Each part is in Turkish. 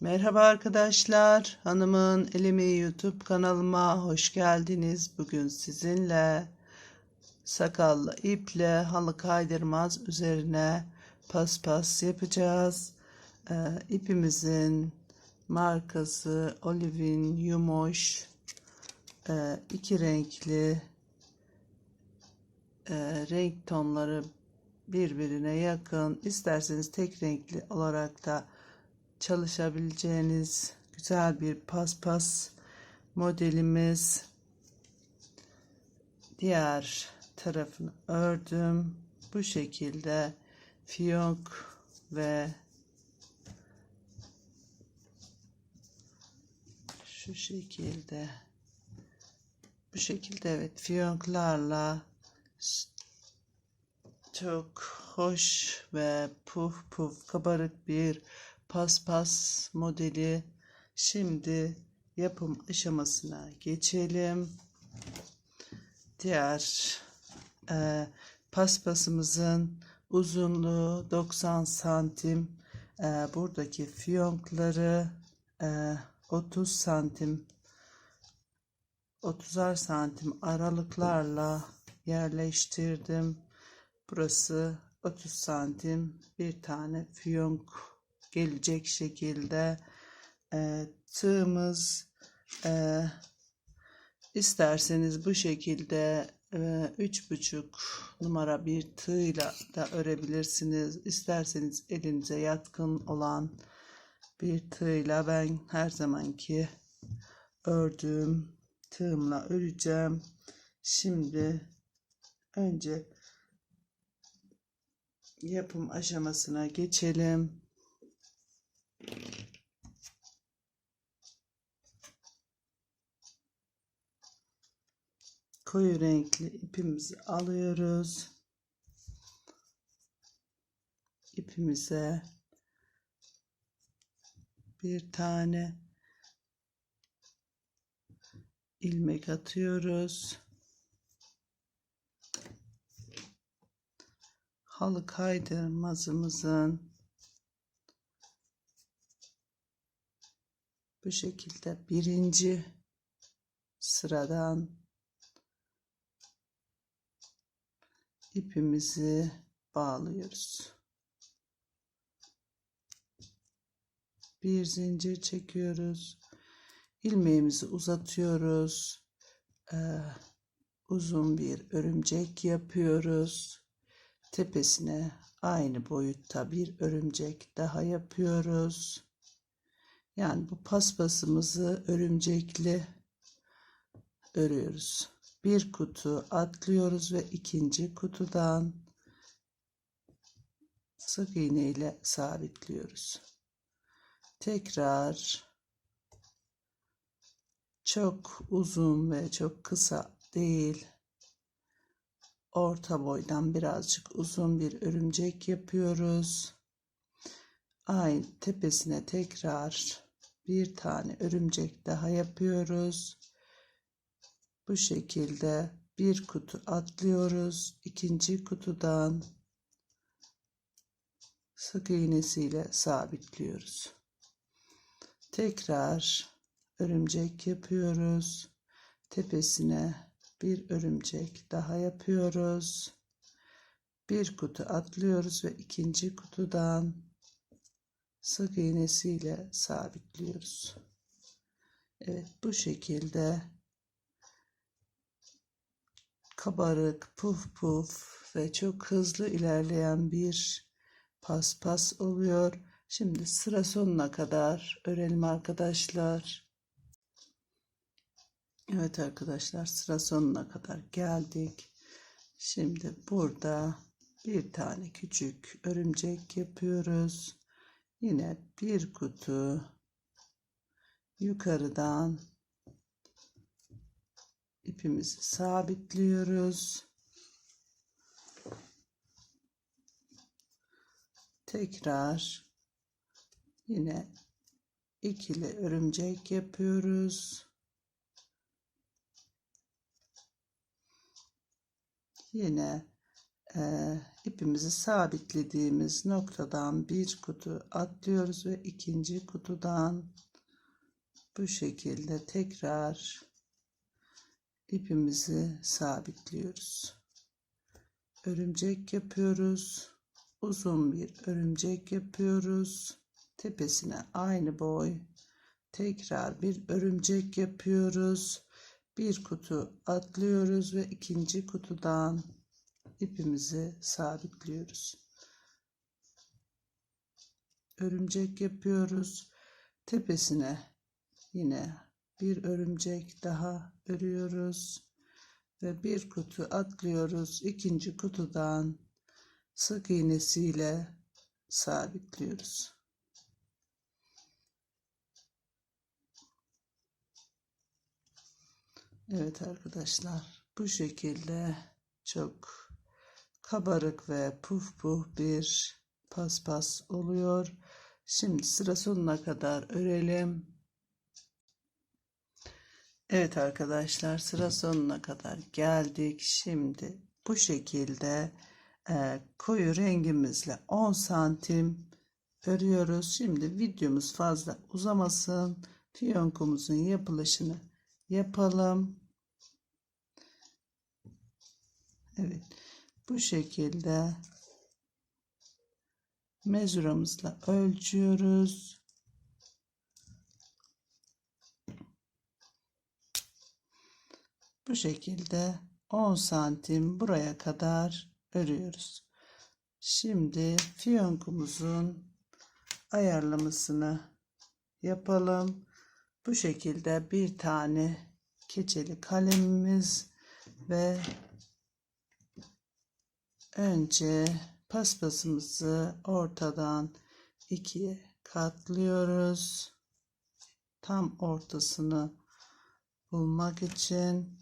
Merhaba arkadaşlar. Hanımın Elimi YouTube kanalıma hoş geldiniz. Bugün sizinle sakallı iple halı kaydırmaz üzerine paspas yapacağız. Ee, ipimizin markası Olivin Yumoş. Ee, iki renkli e, renk tonları birbirine yakın. İsterseniz tek renkli olarak da çalışabileceğiniz güzel bir paspas modelimiz. Diğer tarafını ördüm. Bu şekilde fiyonk ve şu şekilde bu şekilde evet fiyonklarla çok hoş ve puf puf kabarık bir paspas modeli. Şimdi yapım aşamasına geçelim. Diğer e, paspasımızın uzunluğu 90 santim. E, buradaki fiyonkları e, 30 santim 30'ar santim aralıklarla yerleştirdim. Burası 30 santim bir tane fiyonk gelecek şekilde e, tığımız e, isterseniz bu şekilde e, üç buçuk numara bir tığla da örebilirsiniz. İsterseniz elinize yatkın olan bir tığla ben her zamanki ördüğüm tığımla öreceğim. Şimdi önce yapım aşamasına geçelim. Koyu renkli ipimizi alıyoruz. İpimize bir tane ilmek atıyoruz. Halı kaydırmazımızın bu şekilde birinci sıradan ipimizi bağlıyoruz. Bir zincir çekiyoruz. ilmeğimizi uzatıyoruz. Ee, uzun bir örümcek yapıyoruz. Tepesine aynı boyutta bir örümcek daha yapıyoruz. Yani bu paspasımızı örümcekli örüyoruz. Bir kutu atlıyoruz ve ikinci kutudan sık iğne ile sabitliyoruz. Tekrar çok uzun ve çok kısa değil. Orta boydan birazcık uzun bir örümcek yapıyoruz. Aynı tepesine tekrar bir tane örümcek daha yapıyoruz. Bu şekilde bir kutu atlıyoruz. ikinci kutudan sık iğnesiyle sabitliyoruz. Tekrar örümcek yapıyoruz. Tepesine bir örümcek daha yapıyoruz. Bir kutu atlıyoruz ve ikinci kutudan sık iğnesiyle sabitliyoruz. Evet bu şekilde kabarık, puf puf ve çok hızlı ilerleyen bir paspas oluyor. Şimdi sıra sonuna kadar örelim arkadaşlar. Evet arkadaşlar sıra sonuna kadar geldik. Şimdi burada bir tane küçük örümcek yapıyoruz. Yine bir kutu yukarıdan ipimizi sabitliyoruz. Tekrar yine ikili örümcek yapıyoruz. Yine e, ipimizi sabitlediğimiz noktadan bir kutu atlıyoruz ve ikinci kutudan bu şekilde tekrar ipimizi sabitliyoruz. Örümcek yapıyoruz. Uzun bir örümcek yapıyoruz. Tepesine aynı boy. Tekrar bir örümcek yapıyoruz. Bir kutu atlıyoruz ve ikinci kutudan ipimizi sabitliyoruz. Örümcek yapıyoruz. Tepesine yine bir örümcek daha örüyoruz ve bir kutu atlıyoruz. İkinci kutudan sık iğnesiyle sabitliyoruz. Evet arkadaşlar bu şekilde çok kabarık ve puf puf bir paspas oluyor. Şimdi sıra sonuna kadar örelim. Evet arkadaşlar sıra sonuna kadar geldik. Şimdi bu şekilde e, koyu rengimizle 10 santim örüyoruz. Şimdi videomuz fazla uzamasın. Fiyonkumuzun yapılışını yapalım. Evet. Bu şekilde mezuramızla ölçüyoruz. Bu şekilde 10 santim buraya kadar örüyoruz. Şimdi fiyonkumuzun ayarlamasını yapalım. Bu şekilde bir tane keçeli kalemimiz ve önce paspasımızı ortadan ikiye katlıyoruz. Tam ortasını bulmak için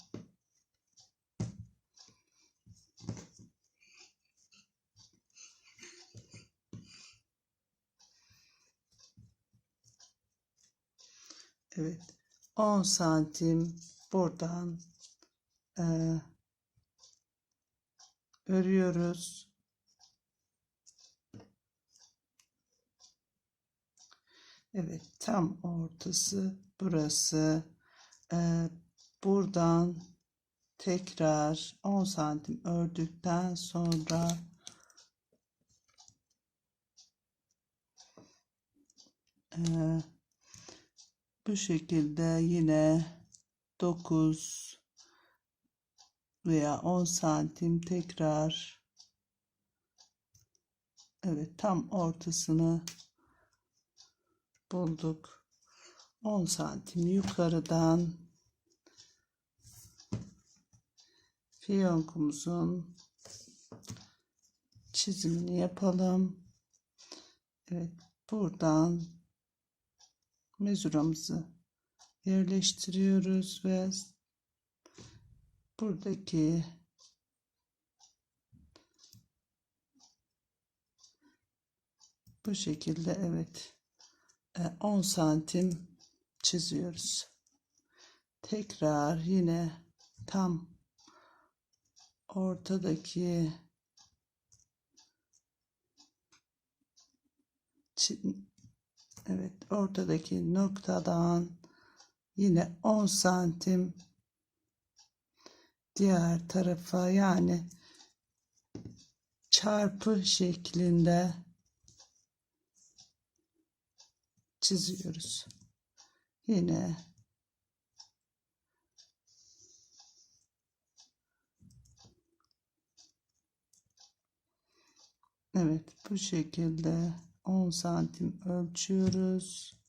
Evet 10 santim buradan e, örüyoruz. Evet tam ortası burası. Ee, buradan tekrar 10 santim ördükten sonra e, bu şekilde yine 9 veya 10 santim tekrar. Evet tam ortasını bulduk. 10 santim yukarıdan fiyonkumuzun çizimini yapalım. Evet buradan mezuramızı yerleştiriyoruz ve buradaki bu şekilde evet 10 e, santim çiziyoruz. Tekrar yine tam ortadaki evet ortadaki noktadan yine 10 santim diğer tarafa yani çarpı şeklinde çiziyoruz. Yine Evet bu şekilde 10 santim ölçüyoruz.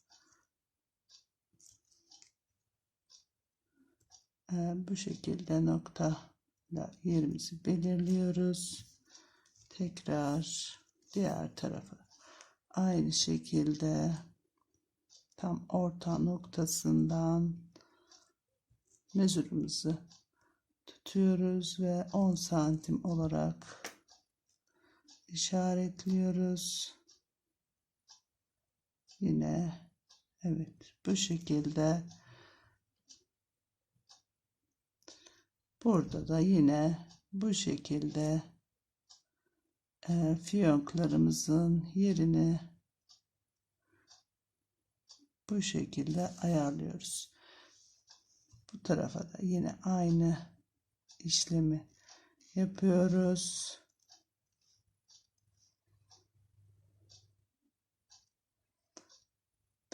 Bu şekilde nokta yerimizi belirliyoruz. Tekrar diğer tarafa aynı şekilde tam orta noktasından mezurumuzu tutuyoruz ve 10 santim olarak işaretliyoruz. Yine evet bu şekilde burada da yine bu şekilde e, fiyonklarımızın yerini bu şekilde ayarlıyoruz. Bu tarafa da yine aynı işlemi yapıyoruz.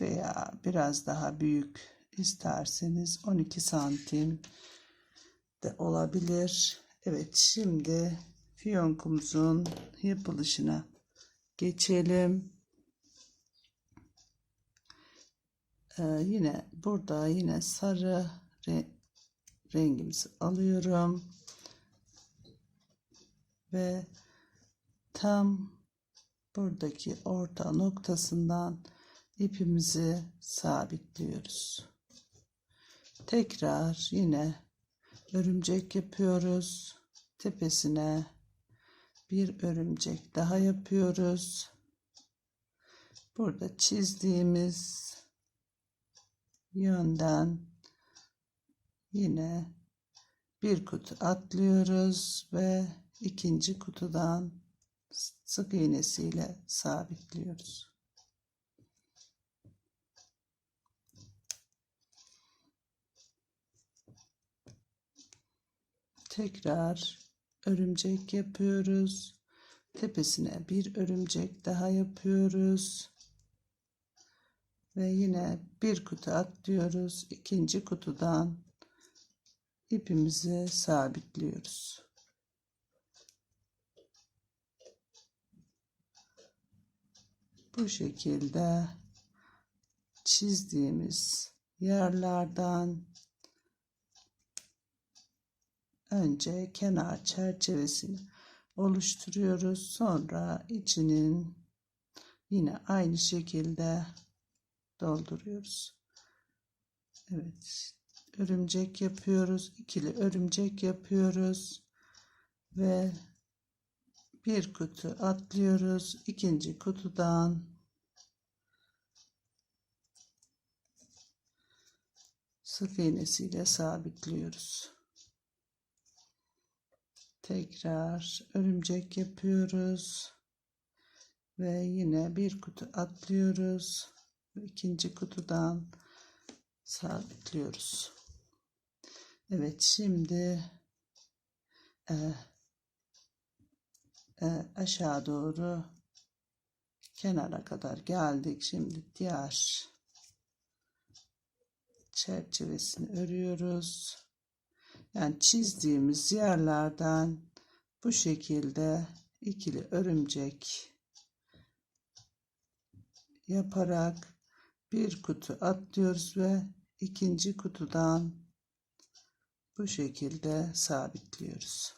Veya biraz daha büyük isterseniz 12 santim de olabilir. Evet şimdi fiyonkumuzun yapılışına geçelim. Ee, yine burada yine sarı re rengimizi alıyorum ve tam buradaki orta noktasından ipimizi sabitliyoruz. Tekrar yine örümcek yapıyoruz. Tepesine bir örümcek daha yapıyoruz. Burada çizdiğimiz yönden yine bir kutu atlıyoruz ve ikinci kutudan sık iğnesiyle sabitliyoruz. Tekrar örümcek yapıyoruz. Tepesine bir örümcek daha yapıyoruz. Ve yine bir kutu atlıyoruz. İkinci kutudan ipimizi sabitliyoruz. Bu şekilde çizdiğimiz yerlerden önce kenar çerçevesini oluşturuyoruz. Sonra içinin yine aynı şekilde dolduruyoruz. Evet. Örümcek yapıyoruz. ikili örümcek yapıyoruz. Ve bir kutu atlıyoruz. ikinci kutudan sık iğnesiyle sabitliyoruz. Tekrar örümcek yapıyoruz. Ve yine bir kutu atlıyoruz. ikinci kutudan sabitliyoruz. Evet şimdi e, e, aşağı doğru kenara kadar geldik. Şimdi diğer çerçevesini örüyoruz. Yani çizdiğimiz yerlerden bu şekilde ikili örümcek yaparak bir kutu atlıyoruz ve ikinci kutudan bu şekilde sabitliyoruz.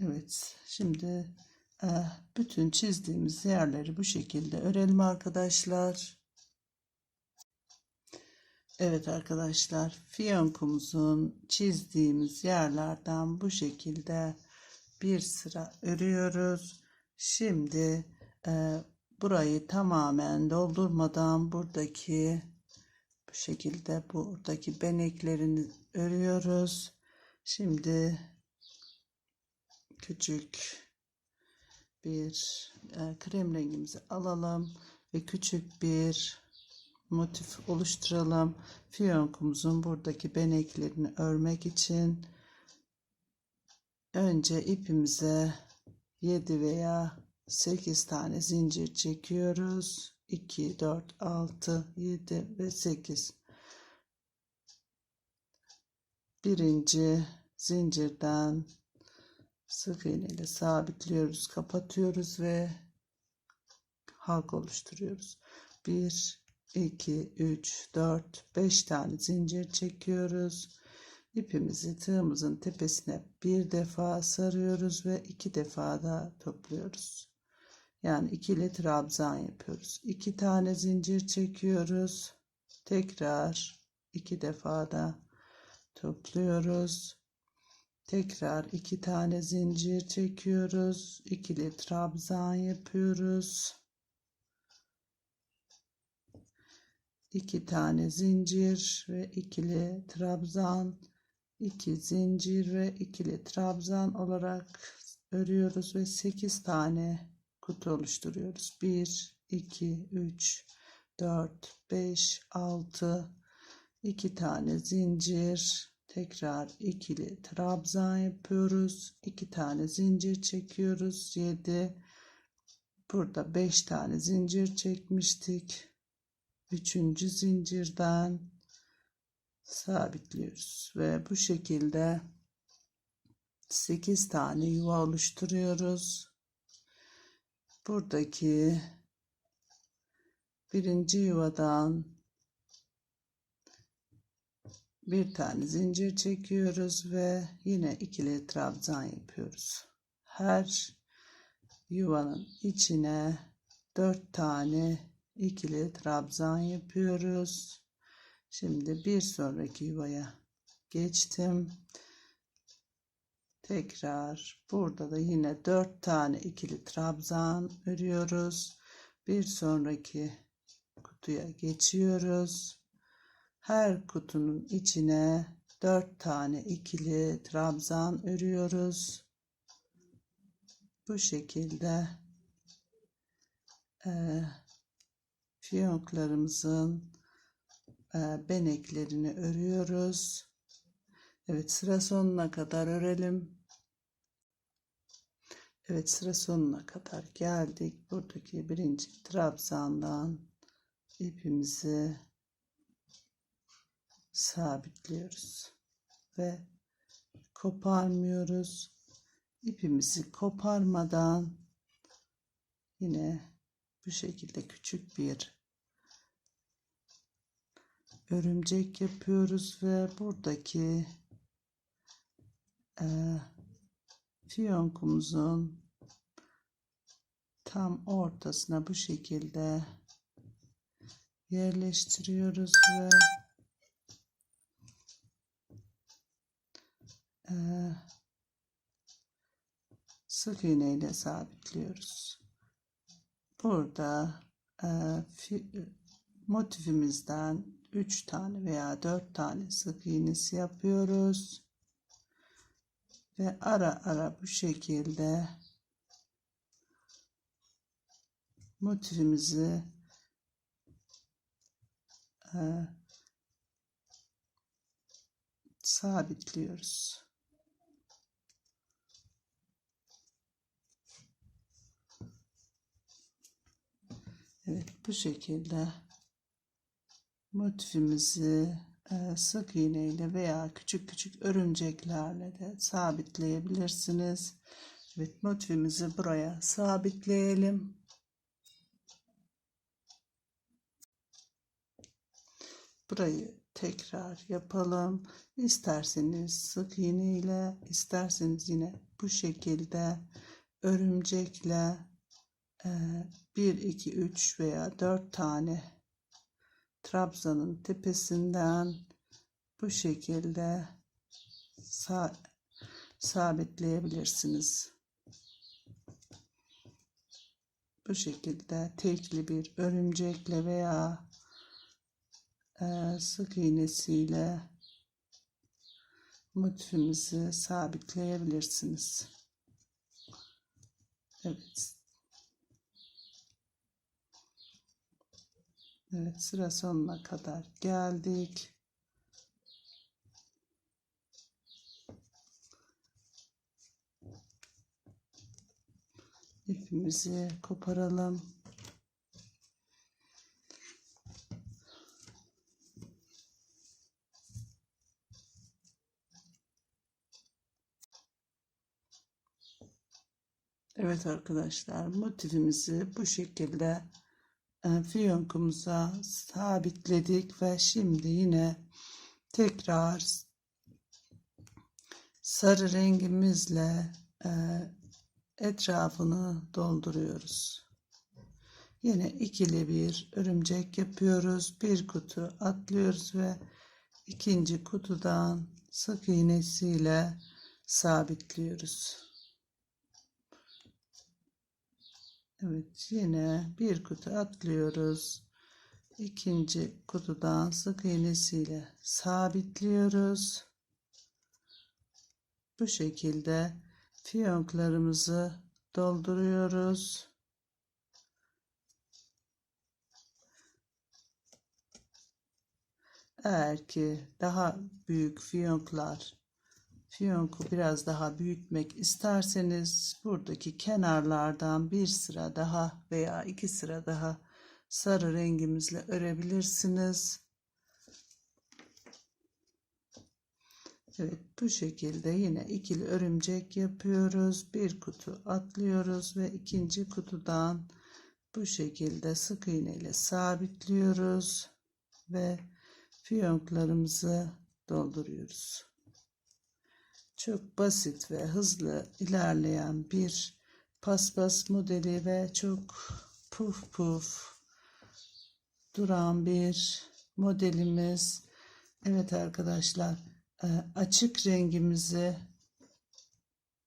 Evet, şimdi e, bütün çizdiğimiz yerleri bu şekilde örelim arkadaşlar. Evet arkadaşlar, fiyonkumuzun çizdiğimiz yerlerden bu şekilde bir sıra örüyoruz. Şimdi e, burayı tamamen doldurmadan buradaki bu şekilde buradaki beneklerini örüyoruz. Şimdi küçük bir e, krem rengimizi alalım ve küçük bir motif oluşturalım. Fiyonkumuzun buradaki beneklerini örmek için önce ipimize 7 veya 8 tane zincir çekiyoruz. 2, 4, 6, 7 ve 8. Birinci zincirden sık iğne ile sabitliyoruz, kapatıyoruz ve halk oluşturuyoruz. 1, 2, 3, 4, 5 tane zincir çekiyoruz. İpimizi tığımızın tepesine bir defa sarıyoruz ve iki defa da topluyoruz. Yani ikili trabzan yapıyoruz. İki tane zincir çekiyoruz. Tekrar iki defa da topluyoruz. Tekrar iki tane zincir çekiyoruz. İkili trabzan yapıyoruz. İki tane zincir ve ikili trabzan 2 zincir ve ikili trabzan olarak örüyoruz ve 8 tane kutu oluşturuyoruz. 1 2 3 4 5 6 2 tane zincir tekrar ikili trabzan yapıyoruz. 2 tane zincir çekiyoruz. 7 burada 5 tane zincir çekmiştik. Üçüncü zincirden sabitliyoruz ve bu şekilde 8 tane yuva oluşturuyoruz. Buradaki birinci yuvadan bir tane zincir çekiyoruz ve yine ikili trabzan yapıyoruz. Her yuvanın içine dört tane ikili trabzan yapıyoruz. Şimdi bir sonraki yuvaya geçtim. Tekrar burada da yine dört tane ikili trabzan örüyoruz. Bir sonraki kutuya geçiyoruz. Her kutunun içine dört tane ikili trabzan örüyoruz. Bu şekilde e, fiyonklarımızın e, beneklerini örüyoruz. Evet sıra sonuna kadar örelim. Evet sıra sonuna kadar geldik. Buradaki birinci trabzandan ipimizi sabitliyoruz ve koparmıyoruz. İpimizi koparmadan yine bu şekilde küçük bir örümcek yapıyoruz ve buradaki e, fiyonkumuzun tam ortasına bu şekilde yerleştiriyoruz ve e, sık iğne ile sabitliyoruz. Burada e, motifimizden 3 tane veya 4 tane sık iğnesi yapıyoruz. Ve ara ara bu şekilde motifimizi e, sabitliyoruz. Evet bu şekilde motifimizi e, sık iğne ile veya küçük küçük örümceklerle de sabitleyebilirsiniz. Evet motifimizi buraya sabitleyelim. Burayı tekrar yapalım. İsterseniz sık iğne ile isterseniz yine bu şekilde örümcekle 1 2 3 veya 4 tane trabzanın tepesinden bu şekilde sa sabitleyebilirsiniz. Bu şekilde tekli bir örümcekle veya e, sık iğnesiyle motifimizi sabitleyebilirsiniz. Evet. Evet sıra sonuna kadar geldik. İpimizi koparalım. Evet arkadaşlar motifimizi bu şekilde fiyonkumuza sabitledik ve şimdi yine tekrar sarı rengimizle e, etrafını dolduruyoruz. Yine ikili bir örümcek yapıyoruz. Bir kutu atlıyoruz ve ikinci kutudan sık iğnesiyle sabitliyoruz. Evet yine bir kutu atlıyoruz. İkinci kutudan sık iğnesiyle sabitliyoruz. bu şekilde fiyonklarımızı dolduruyoruz. Eğer ki daha büyük fiyonklar, fiyonku biraz daha büyütmek isterseniz buradaki kenarlardan bir sıra daha veya iki sıra daha sarı rengimizle örebilirsiniz. Evet bu şekilde yine ikili örümcek yapıyoruz. Bir kutu atlıyoruz ve ikinci kutudan bu şekilde sık iğne ile sabitliyoruz ve fiyonklarımızı dolduruyoruz. Çok basit ve hızlı ilerleyen bir paspas modeli ve çok puf puf duran bir modelimiz. Evet arkadaşlar e, açık rengimizi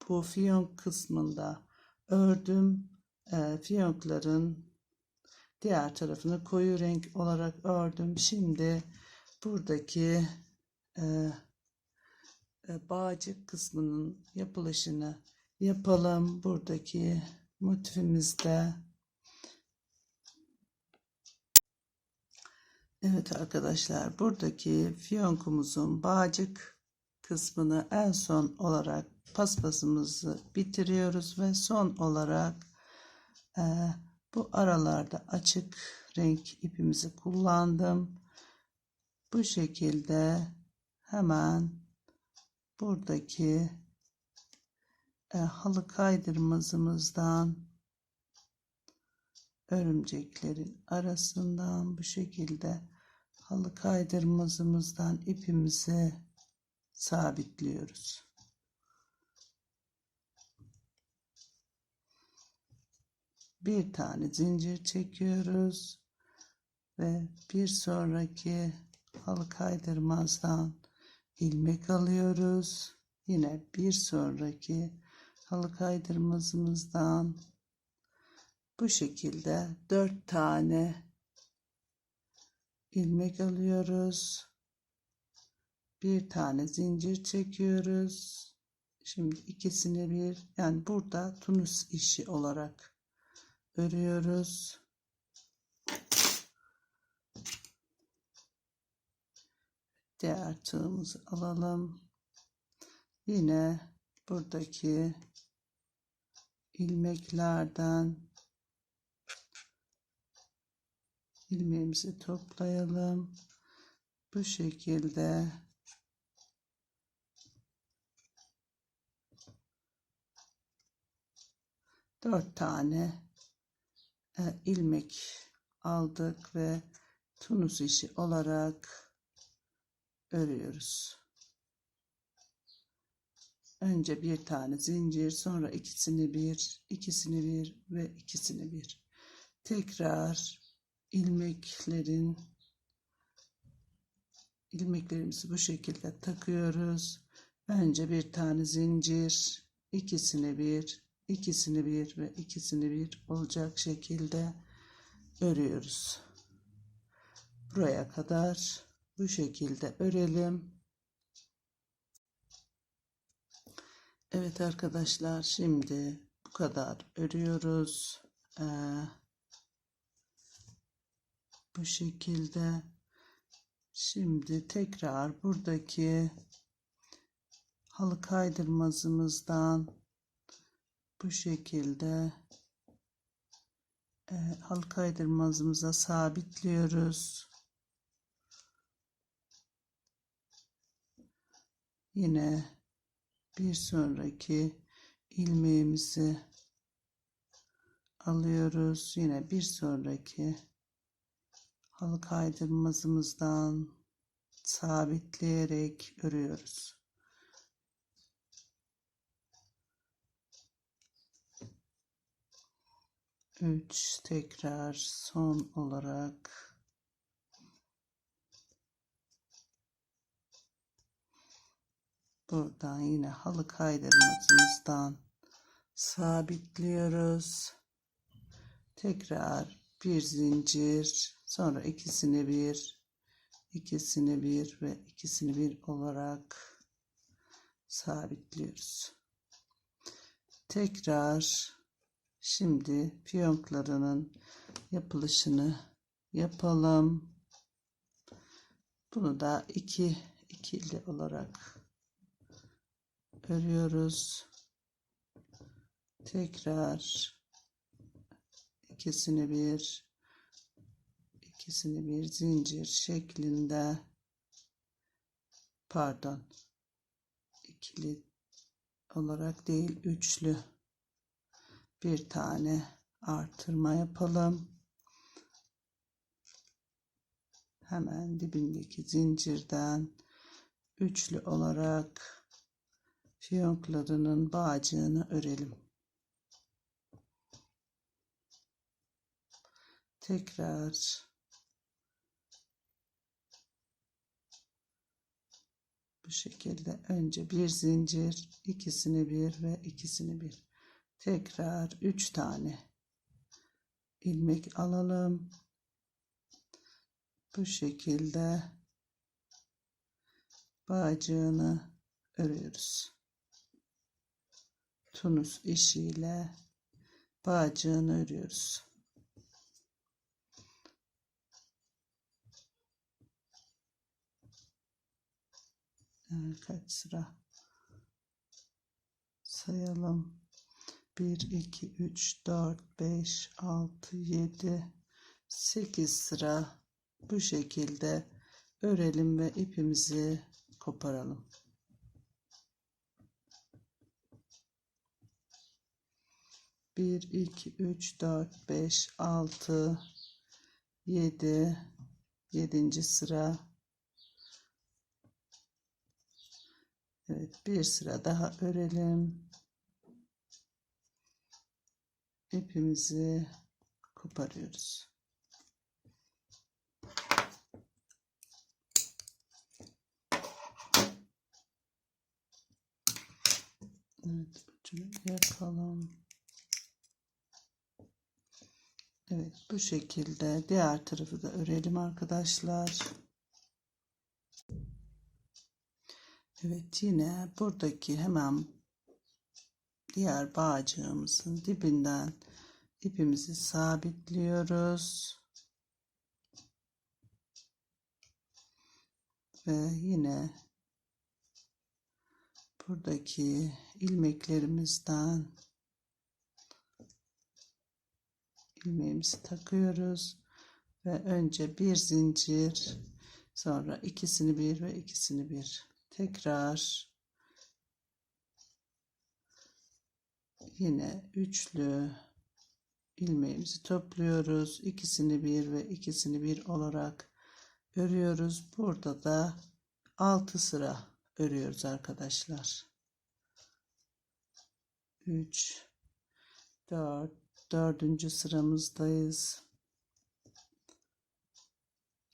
bu fiyonk kısmında ördüm. E, fiyonkların diğer tarafını koyu renk olarak ördüm. Şimdi buradaki e, bağcık kısmının yapılışını yapalım. Buradaki motifimizde Evet arkadaşlar buradaki fiyonkumuzun bağcık kısmını en son olarak paspasımızı bitiriyoruz ve son olarak e, bu aralarda açık renk ipimizi kullandım. Bu şekilde hemen buradaki e, halı kaydırmazımızdan örümceklerin arasından bu şekilde halı kaydırmazımızdan ipimizi sabitliyoruz. Bir tane zincir çekiyoruz ve bir sonraki halı kaydırmazdan ilmek alıyoruz. Yine bir sonraki halı kaydırmazımızdan bu şekilde dört tane ilmek alıyoruz. Bir tane zincir çekiyoruz. Şimdi ikisini bir yani burada tunus işi olarak örüyoruz. Diğer tığımızı alalım. Yine buradaki ilmeklerden ilmeğimizi toplayalım. Bu şekilde dört tane e, ilmek aldık ve tunus işi olarak örüyoruz. Önce bir tane zincir, sonra ikisini bir, ikisini bir ve ikisini bir. Tekrar ilmeklerin ilmeklerimizi bu şekilde takıyoruz. Önce bir tane zincir, ikisini bir, ikisini bir ve ikisini bir olacak şekilde örüyoruz. Buraya kadar bu şekilde örelim. Evet arkadaşlar şimdi bu kadar örüyoruz. Ee, bu şekilde şimdi tekrar buradaki halı kaydırmazımızdan bu şekilde e, halı kaydırmazımıza sabitliyoruz. Yine bir sonraki ilmeğimizi alıyoruz. Yine bir sonraki halı kaydırmazımızdan sabitleyerek örüyoruz. Üç tekrar son olarak buradan yine halı kaydırmacımızdan sabitliyoruz. Tekrar bir zincir sonra ikisini bir ikisini bir ve ikisini bir olarak sabitliyoruz. Tekrar şimdi fiyonklarının yapılışını yapalım. Bunu da iki ikili olarak örüyoruz. Tekrar ikisini bir ikisini bir zincir şeklinde pardon ikili olarak değil üçlü bir tane artırma yapalım. Hemen dibindeki zincirden üçlü olarak fiyonklarının bağcığını örelim. Tekrar bu şekilde önce bir zincir, ikisini bir ve ikisini bir. Tekrar üç tane ilmek alalım. Bu şekilde bağcığını örüyoruz. Tunus işiyle bağcığını örüyoruz. Ee, kaç sıra. Sayalım. 1 2 3 4 5 6 7 8 sıra. Bu şekilde örelim ve ipimizi koparalım bir iki üç dört beş altı yedi yedinci sıra Evet bir sıra daha örelim. İpimizi koparıyoruz. Evet ucunu yakalım. Evet bu şekilde diğer tarafı da örelim arkadaşlar. Evet yine buradaki hemen diğer bağcığımızın dibinden ipimizi sabitliyoruz. Ve yine buradaki ilmeklerimizden ilmeğimizi takıyoruz ve önce bir zincir sonra ikisini bir ve ikisini bir. Tekrar yine üçlü ilmeğimizi topluyoruz. İkisini bir ve ikisini bir olarak örüyoruz. Burada da 6 sıra örüyoruz arkadaşlar. 3 4 dördüncü sıramızdayız.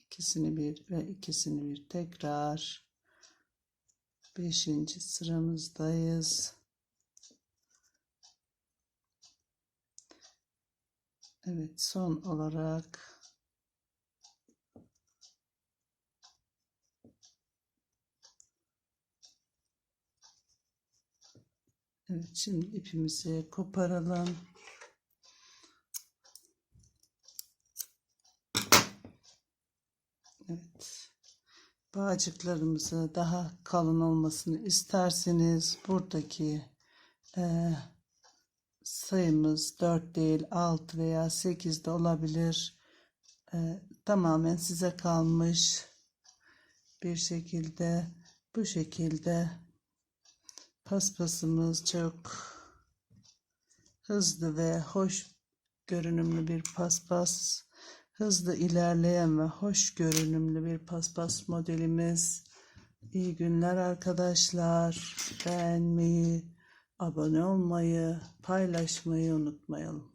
İkisini bir ve ikisini bir tekrar. Beşinci sıramızdayız. Evet son olarak Evet şimdi ipimizi koparalım. Bağcıklarımızı daha kalın olmasını isterseniz buradaki e, sayımız 4 değil 6 veya 8 de olabilir. E, tamamen size kalmış bir şekilde bu şekilde paspasımız çok hızlı ve hoş görünümlü bir paspas hızlı ilerleyen ve hoş görünümlü bir paspas modelimiz. İyi günler arkadaşlar. Beğenmeyi abone olmayı paylaşmayı unutmayalım